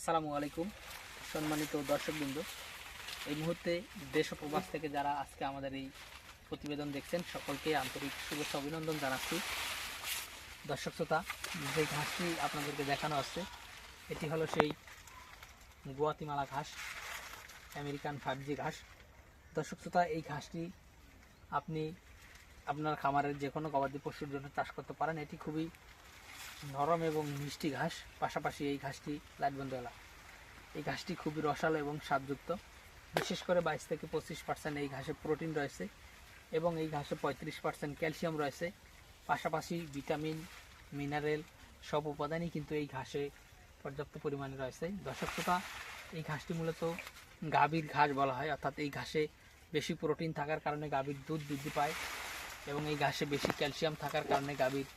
আসসালামু আলাইকুম, সম্মানিত দর্শকবৃন্দ। এই মুহূর্তে দেশ প্রবাস থেকে যারা আজকে আমাদের এই প্রতিবেদন দেখছেন, সকলকে আন্তরিক শুভেচ্ছা, অভিনন্দন জানাচ্ছি। দর্শক শ্রোতা, যে ঘাসটি আপনাদেরকে দেখানো হচ্ছে এটি হলো সেই গুয়াতিমালা ঘাস, আমেরিকান ফাইভ জি ঘাস। দর্শক শ্রোতা, এই ঘাসটি আপনি আপনার খামারের যে কোনো গবাদি পশুর জন্য চাষ করতে পারেন। এটি খুবই নরম এবং মিষ্টি ঘাস, পাশাপাশি এই ঘাসটি লাইটবন্ধওয়ালা এই ঘাসটি খুবই রসালো এবং স্বাদযুক্ত। বিশেষ করে বাইশ থেকে পঁচিশ পার্সেন্ট এই ঘাসে প্রোটিন রয়েছে এবং এই ঘাসে পঁয়ত্রিশ পার্সেন্ট ক্যালসিয়াম রয়েছে। পাশাপাশি ভিটামিন, মিনারেল সব উপাদানই কিন্তু এই ঘাসে পর্যাপ্ত পরিমাণে রয়েছে। দর্শক শ্রোতা এই ঘাসটি মূলত গাভীর ঘাস বলা হয়, অর্থাৎ এই ঘাসে বেশি প্রোটিন থাকার কারণে গাভীর দুধ বৃদ্ধি পায় এবং এই ঘাসে বেশি ক্যালসিয়াম থাকার কারণে গাভীর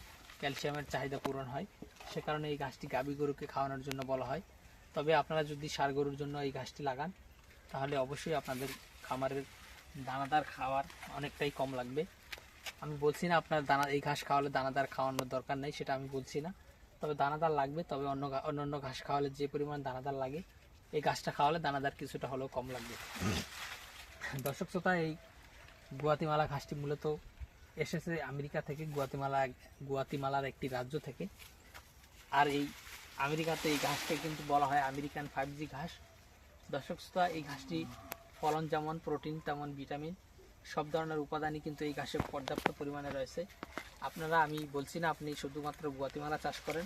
ক্যালসিয়ামের চাহিদা পূরণ হয়। সে কারণে এই ঘাসটি গাভী গরুকে খাওয়ানোর জন্য বলা হয়। তবে আপনারা যদি সার গরুর জন্য এই ঘাসটি লাগান তাহলে অবশ্যই আপনাদের খামারের দানাদার খাওয়ার অনেকটাই কম লাগবে। আমি বলছি না আপনার দানা এই ঘাস খাওয়ালে দানাদার খাওয়ানোর দরকার নেই সেটা আমি বলছি না। তবে দানাদার লাগবে তবে অন্য অন্যান্য ঘাস খাওয়ালে যে পরিমাণ দানাদার লাগে এই ঘাসটা খাওয়ালে দানাদার কিছুটা হলেও কম লাগবে। দর্শক শ্রোতা এই গুয়াতিমালা ঘাসটি মূলত এসেছে আমেরিকা থেকে, গুয়াতিমালা, গুয়াতিমালার একটি রাজ্য থেকে। আর এই আমেরিকাতে এই ঘাসকে কিন্তু বলা হয় আমেরিকান ফাইভ জি ঘাস। দর্শক শ্রোতা, এই ঘাসটি ফলন যেমন, প্রোটিন তেমন, ভিটামিন, সব ধরনের উপাদানই কিন্তু এই ঘাসে পর্যাপ্ত পরিমাণে রয়েছে। আপনারা, আমি বলছি না, আপনি শুধুমাত্র গুয়াতিমালা চাষ করেন।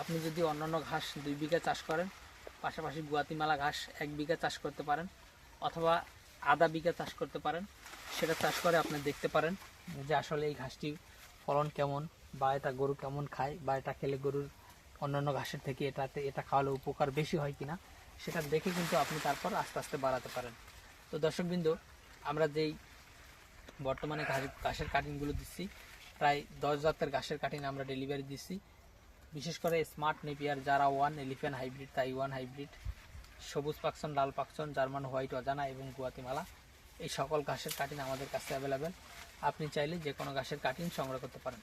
আপনি যদি অন্যান্য ঘাস দুই বিঘা চাষ করেন, পাশাপাশি গুয়াতিমালা ঘাস এক বিঘা চাষ করতে পারেন, অথবা আধা বিঘা চাষ করতে পারেন, সেটা চাষ করে আপনি দেখতে পারেন যে আসলে এই ঘাসটি ফলন কেমন, বা এটা গরু কেমন খায়, বা এটা খেলে গরুর অন্যান্য ঘাসের থেকে এটাতে, এটা খাওয়ালে উপকার বেশি হয় কিনা, সেটা দেখে কিন্তু আপনি তারপর আস্তে আস্তে বাড়াতে পারেন। তো দর্শকবৃন্দ, আমরা যেই বর্তমানে ঘাস, ঘাসের কাটিংগুলো দিচ্ছি, প্রায় দশ জাতের ঘাসের কাটিং আমরা ডেলিভারি দিচ্ছি। বিশেষ করে স্মার্ট নেপিয়ার যারা one elephant hybrid Taiwan hybrid সবুজ পাকসন, লাল পাকসন, জার্মান, হোয়াইট, অজানা এবং গুয়াতিমালা। এই সকল ঘাসের কাটিং আমাদের কাছে অ্যাভেলেবেল আপনি চাইলে যে কোনো ঘাসের কাটিং সংগ্রহ করতে পারেন।